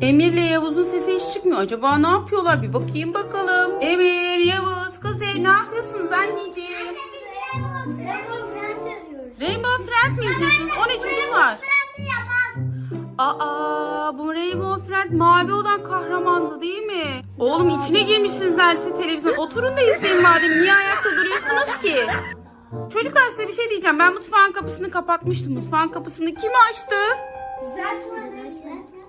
Emir'le Yavuz'un sesi hiç çıkmıyor. Acaba ne yapıyorlar? Bir bakayım bakalım. Emir, Yavuz, Kuzey ne yapıyorsunuz anneciğim? Rainbow Friend mi izliyorsunuz? O ne çocuklar? Aa bu Rainbow Friend mavi olan kahramandı değil mi? Oğlum içine girmişsiniz neredeyse televizyon. Oturun da izleyin madem. Niye ayakta duruyorsunuz ki? Çocuklar size bir şey diyeceğim. Ben mutfağın kapısını kapatmıştım. Mutfağın kapısını kim açtı? E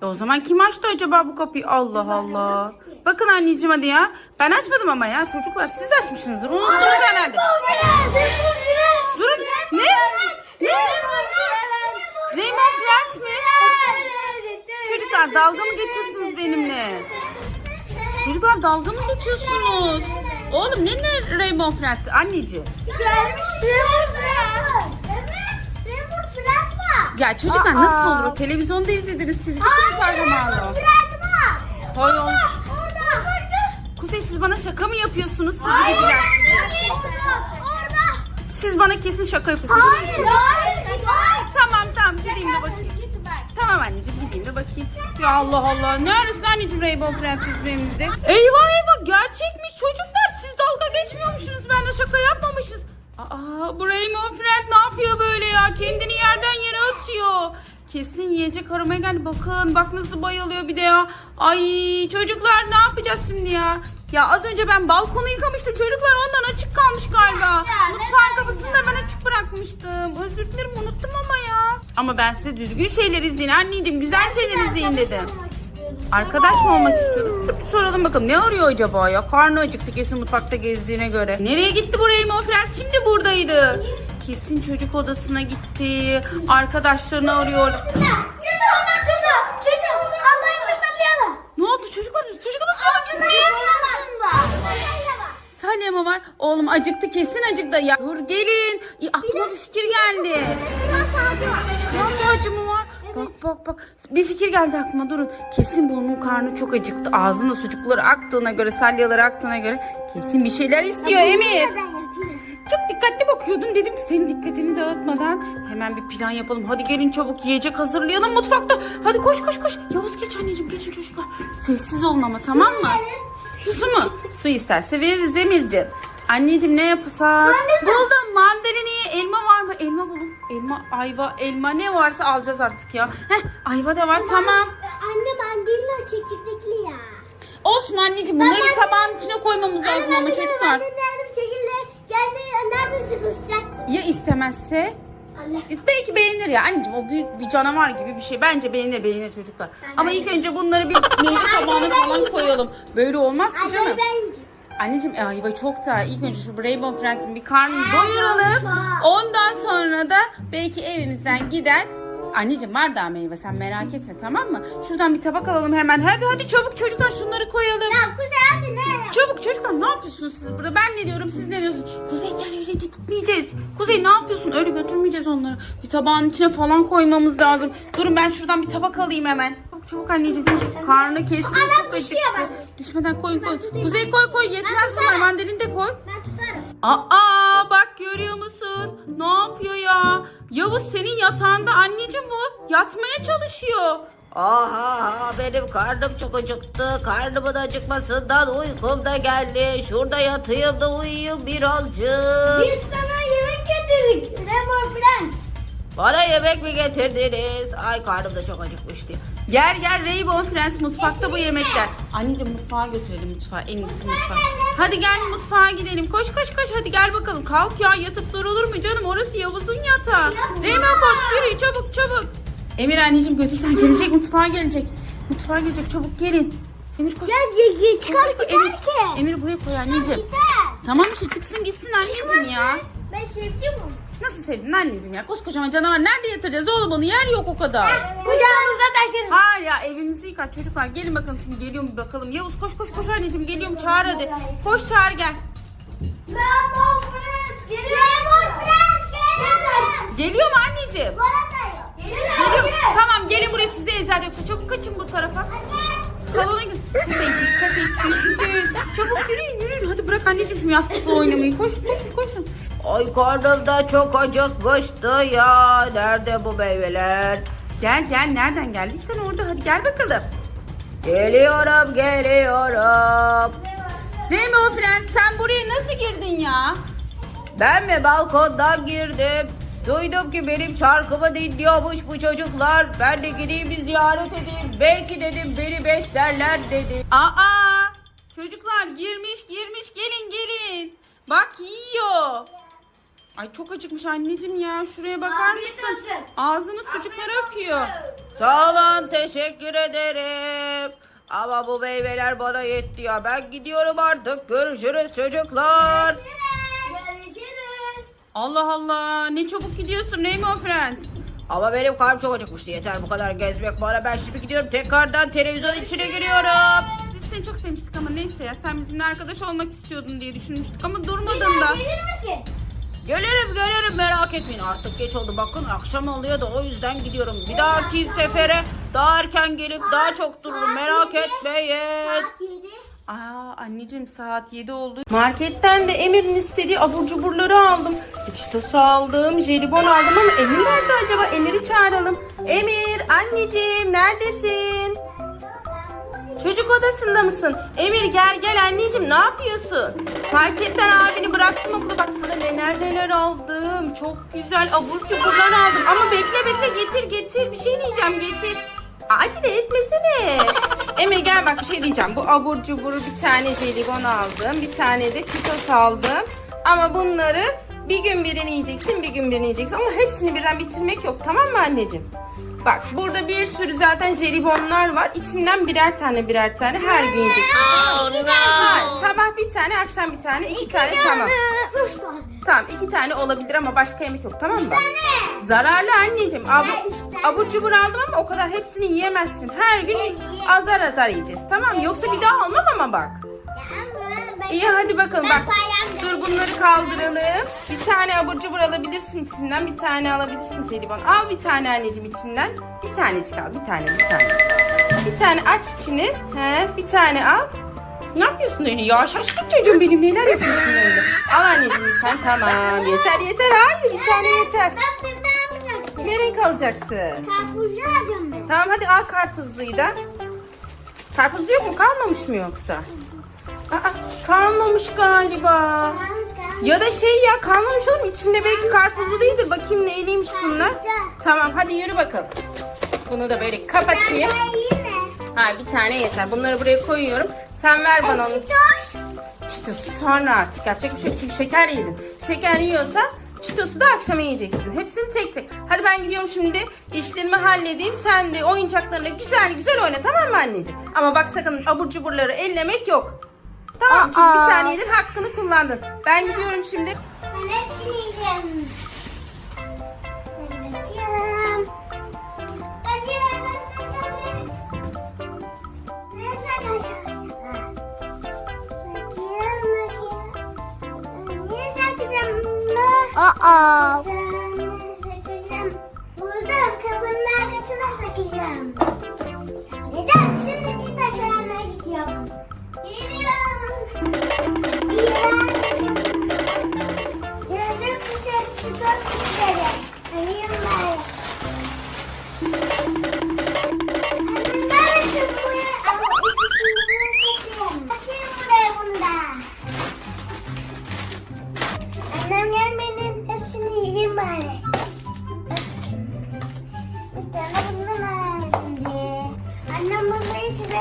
o zaman kim açtı acaba bu kapıyı? Allah Allah. Bakın anneciğim hadi ya. Ben açmadım ama ya. Çocuklar siz açmışsınızdır. Unuttunuz herhalde. Durun. Ne? Ne? Rainbow Friends mi? Çocuklar dalga mı geçiyorsunuz benimle? Çocuklar dalga mı geçiyorsunuz? Oğlum ne ne Rainbow Friends? Anneciğim. Ya çocuklar nasıl olur? o? Televizyonda izlediniz çizgi film kahramanı. Hayır oğlum. Kuzey siz bana şaka mı yapıyorsunuz? Siz gideceğim. Siz bana kesin şaka yapıyorsunuz. Tamam tamam gideyim de bakayım. Tamam anneciğim gideyim de bakayım. Ya Allah Allah. Neresi anneciğim Rainbow Friends izlediğimizde? Eyvah eyvah gerçekmiş çocuklar. Kesin yiyecek aramaya geldi. Bakın bak nasıl bayılıyor bir de ya. Ay çocuklar ne yapacağız şimdi ya? Ya az önce ben balkonu yıkamıştım. Çocuklar ondan açık kalmış galiba. Mutfağın kapısını da ben açık bırakmıştım. Özür dilerim unuttum ama ya. Ama ben size düzgün şeyler izleyin anneciğim. Güzel şeyler izleyin dedim. Arkadaş mı olmak istiyordun? Bir soralım bakalım ne arıyor acaba ya? Karnı acıktı kesin mutfakta gezdiğine göre. Nereye gitti bu Rainbow Friends? Şimdi buradaydı. Kesin çocuk odasına gitti. Arkadaşlarını arıyor. Ne oldu çocuklar? Çocuk odasına mı gitti? Var? Oğlum acıktı kesin acıktı. Ya dur gelin. Ya, aklıma bir fikir geldi. Kram ağacı mı var? Bak bak bak. Bir fikir geldi aklıma durun. Kesin bunun karnı çok acıktı. Ağzında sucukları aktığına göre, salyaları aktığına göre kesin bir şeyler istiyor Emir. Çok dikkatli bakıyordun. Dedim ki senin dikkatini dağıtmadan hemen bir plan yapalım. Hadi gelin çabuk yiyecek hazırlayalım mutfakta. Hadi koş koş koş. Yavuz geç anneciğim geçin çocuklar. Sessiz olun ama tamam mı? Su mu? Su isterse veririz Emir'ciğim. Anneciğim ne yapsak? Buldum mandalini. Elma var mı? Elma bulun. Elma, ayva, elma ne varsa alacağız artık ya. Heh, ayva da var tamam. Anne mandalina çekirdekli ya. Olsun anneciğim bunları bir tabağın içine koymamız lazım ama çocuklar. Neredeyse kusacak. Ya istemezse? Allah. Belki beğenir ya anneciğim o büyük bir canavar gibi bir şey. Bence beğenir beğenir çocuklar. Ama ilk önce bunları bir meyve tabağına falan koyalım. Böyle olmaz ki canım. Ayvayı ben yiyeceğim. Anneciğim ayva çok da ilk önce şu Rainbow Friends'in bir karnını doyuralım. Ondan sonra da belki evimizden gider. Anneciğim var daha meyve sen merak etme tamam mı? Şuradan bir tabak alalım hemen. Hadi hadi çabuk çocuklar şunları koyalım. Ya Kuzey hadi ne? Çabuk çocuklar ne yapıyorsunuz siz burada? Ben ne diyorum siz ne diyorsunuz? Kuzey gel öyle gitmeyeceğiz. Kuzey ne yapıyorsun? Öyle götürmeyeceğiz onları. Bir tabağın içine falan koymamız lazım. Durun ben şuradan bir tabak alayım hemen. Çabuk çabuk anneciğim. Karnı kesin çok acıktı. Düşmeden koyun koy. Kuzey koy koy yetmez bunlar. Mandalini de koy. Ben tutarım. Aa bak görüyor musun? Ne yapıyor ya? Yavuz senin yatağında anneciğim bu. Yatmaya çalışıyor. Aha benim karnım çok acıktı. Karnımın acıkmasından uykum da geldi. Şurada yatayım da uyuyayım birazcık. Biz sana yemek getirdik. Friends. Bana yemek mi getirdiniz? Ay karnım da çok acıkmıştı. Gel gel Rainbow Friends mutfakta bu yemekler. Anneciğim mutfağa götürelim mutfağa en iyisi mutfak. Hadi gel mutfağa gidelim. Koş koş koş hadi gel bakalım. Kalk ya yatıp durulur mu canım? Orası Yavuz'un yatağı. Rainbow Fox yürü çabuk çabuk. Emir anneciğim götür sen gelecek mutfağa gelecek. Mutfağa gelecek çabuk gelin. Emir koş. Ye, ye, çıkar gider Emir, ki. Emir buraya koy anneciğim. Gider. Tamam işte çıksın gitsin anneciğim ya. Ben sevdim onu. Nasıl sevdin anneciğim ya? Koskocaman canavar nerede yatıracağız oğlum onu? Yer yok o kadar. Kucağımıza taşırız. Hayır ya evimizi yıkar çocuklar. Gelin bakalım şimdi geliyor mu bakalım. Yavuz koş koş koş anneciğim geliyorum çağır hadi. Koş çağır gel. Rainbow Friends geliyor. Rainbow Friends geliyor. Geliyor mu anneciğim? Bana da yok. Geliyor. Tamam gelin buraya sizi ezer yoksa çabuk kaçın bu tarafa. Salona gidin. Kuzey dikkat et düştün. Çabuk yürüyün yürüyün. Hadi bırak anneciğim şu yastıkla oynamayı. Koşun koşun. Ay karnım da çok acıkmıştı ya. Nerede bu meyveler? Gel gel nereden geldiysen orada hadi gel bakalım. Geliyorum geliyorum. Rainbow Friends sen buraya nasıl girdin ya? Ben mi balkondan girdim? Duydum ki benim şarkımı dinliyormuş bu çocuklar. Ben de gideyim bir ziyaret edeyim. Belki dedim beni beslerler dedim. Aa çocuklar girmiş girmiş gelin gelin. Bak yiyor. Ay çok acıkmış anneciğim ya. Şuraya bakar mısın? Ağzını sucukları akıyor. Sağ olun teşekkür ederim. Ama bu meyveler bana yetti ya. Ben gidiyorum artık. Görüşürüz çocuklar. Görüşürüz. Allah Allah ne çabuk gidiyorsun Rainbow Friends. Ama benim karnım çok acıkmıştı. Yeter bu kadar gezmek bana. Ben şimdi gidiyorum. Tekrardan televizyon içine giriyorum. Biz seni çok sevmiştik ama neyse ya sen bizimle arkadaş olmak istiyordun diye düşünmüştük ama durmadın da. Gelir misin? Gelirim gelirim merak etmeyin. Artık geç oldu. Bakın akşam oluyor da o yüzden gidiyorum. Bir dahaki sefere daha erken gelip daha çok dururum. Merak etmeyin. Saat 7. Aa anneciğim saat 7 oldu. Marketten de Emir'in istediği abur cuburları aldım. Cheetos aldım, jelibon aldım ama Emir nerede acaba? Emir'i çağıralım. Emir anneciğim neredesin? Çocuk odasında mısın? Emir gel gel anneciğim ne yapıyorsun? Marketten abini bıraktım okula bak sana neler neler aldım. Çok güzel abur cuburlar aldım. Ama bekle bekle getir getir bir şey diyeceğim getir. Acele etmesene. Emir gel bak bir şey diyeceğim. Bu abur cuburu bir tane jelibon aldım. Bir tane de çitos aldım. Ama bunları bir gün birini yiyeceksin bir gün birini yiyeceksin. Ama hepsini birden bitirmek yok tamam mı anneciğim? Bak burada bir sürü zaten jelibonlar var. İçinden birer tane birer tane her gün yiyeceksin. Hayır, sabah bir tane, akşam bir tane, iki tane tamam. Üç tane. Tamam iki tane olabilir ama başka yemek yok tamam mı? tane. Zararlı anneciğim. Tane. abur cubur aldım ama o kadar hepsini yiyemezsin. Her gün azar azar yiyeceğiz tamam? Yoksa bir daha almam ama bak. İyi hadi bakalım bak. Dur bunları kaldıralım. Bir tane abur cubur alabilirsin içinden. Bir tane alabilirsin jelibon. Al bir tane anneciğim içinden. Bir tanecik al. Bir tane bir tane. Bir tane aç içini. He, bir tane al. Ne yapıyorsun öyle ya? Şaşkın çocuğum benim. Neler yapıyorsun öyle? Al anneciğim bir tane. Tamam. Yeter yeter. Hayır bir tane yeter. Ne renk alacaksın? Karpuzcu alacağım ben. Tamam hadi al karpuzluyu da. Karpuzlu yok mu? Kalmamış mı yoksa? Aa, kalmamış galiba. Ya da şey ya kalmamış olur mu? İçinde belki karpuzlu değildir. Bakayım neyliymiş bunlar. Tamam hadi yürü bakalım. Bunu da böyle kapatayım. Ha bir tane yeter. Bunları buraya koyuyorum. Sen ver bana onu. Çitosu sonra artık yapacak bir şey yok. Çünkü şeker yedin. Şeker yiyorsa çitosu da akşama yiyeceksin. Hepsini tek tek. Hadi ben gidiyorum şimdi. İşlerimi halledeyim. Sen de oyuncaklarına güzel güzel oyna tamam mı anneciğim? Ama bak sakın abur cuburları ellemek yok. Tamam çünkü bir tane yedin hakkını kullandın. Ben gidiyorum şimdi. Ben hepsini yiyeceğim. Ben bakayım. Bakayım. Ne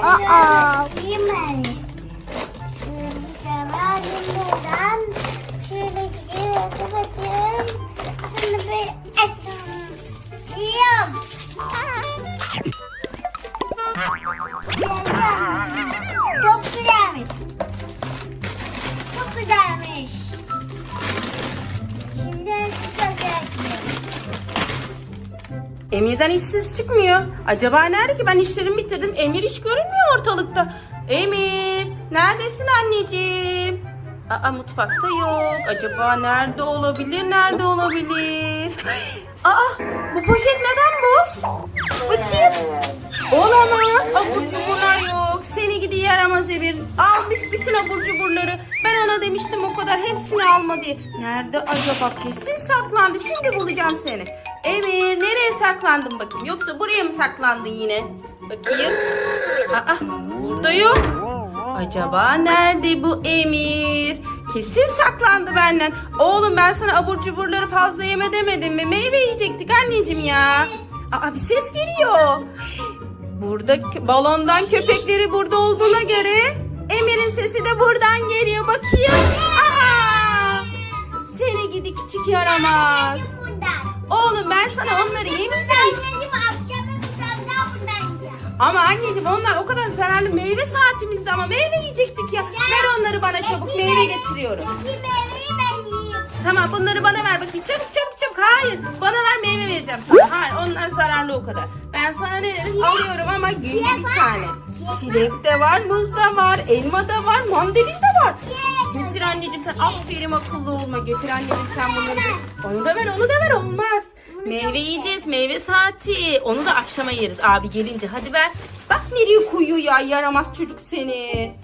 Bir tane alayım buradan. Şöyle gidiyor kapatayım. Şimdi bir açalım. Yiyorum. Emir'den işsiz çıkmıyor. Acaba nerede ki? Ben işlerimi bitirdim. Emir hiç görünmüyor ortalıkta. Emir, neredesin anneciğim? Aa mutfakta yok. Acaba nerede olabilir? Nerede olabilir? Aa bu poşet neden boş? Bakayım. Olamaz. Abur cuburlar yok. Seni gidi yaramaz Emir. Almış bütün abur cuburları. Ben ona demiştim o kadar hepsini alma diye. Nerede acaba? Kesin saklandı. Şimdi bulacağım seni. Emir nereye saklandın bakayım? Yoksa buraya mı saklandın yine? Bakayım. Aa, burada yok. Acaba nerede bu Emir? Kesin saklandı benden. Oğlum ben sana abur cuburları fazla yeme demedim mi? Meyve yiyecektik anneciğim ya. Aa bir ses geliyor. Burada balondan köpekleri burada olduğuna göre Emir'in sesi de buradan geliyor. Bakayım. Aa! Seni gidi küçük yaramaz. Oğlum ben sana onları yemeyeceğim. Ama anneciğim onlar o kadar zararlı meyve saatimizde ama meyve yiyecektik ya. Ver onları bana çabuk meyve getiriyorum. Tamam bunları bana ver bakayım çabuk çabuk çabuk. Hayır bana ver meyve vereceğim sana. Hayır onlar zararlı o kadar. Ben sana ne dedim alıyorum ama günde bir tane. Çilek de var, muz da var, elma da var, mandalin de var. Getir anneciğim sen aferin akıllı olma. Getir anneciğim sen bunları. Onu da ver onu da ver olmaz. Meyve yiyeceğiz meyve saati. Onu da akşama yeriz abi gelince hadi ver. Bak nereye koyuyor ya yaramaz çocuk seni.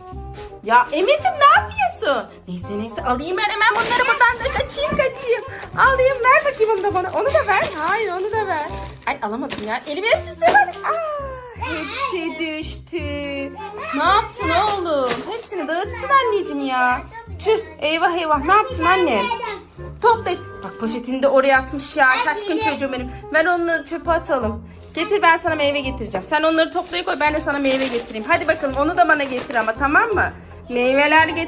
Ya Emir'cim ne yapıyorsun? Neyse neyse alayım ben hemen bunları buradan da kaçayım kaçayım. Alayım ver bakayım onu da bana. Onu da ver. Hayır onu da ver. Ay alamadım ya. Elim hepsi sığmadı. Aa, hepsi düştü. Ne yaptın oğlum? Hepsini dağıttın anneciğim ya. Tüh eyvah eyvah ne yaptın annem? Topla. Bak poşetini de oraya atmış ya. Şaşkın çocuğum benim. Ver onları çöpe atalım. Getir ben sana meyve getireceğim. Sen onları toplaya koy ben de sana meyve getireyim. Hadi bakalım onu da bana getir ama tamam mı? Meyveler getir.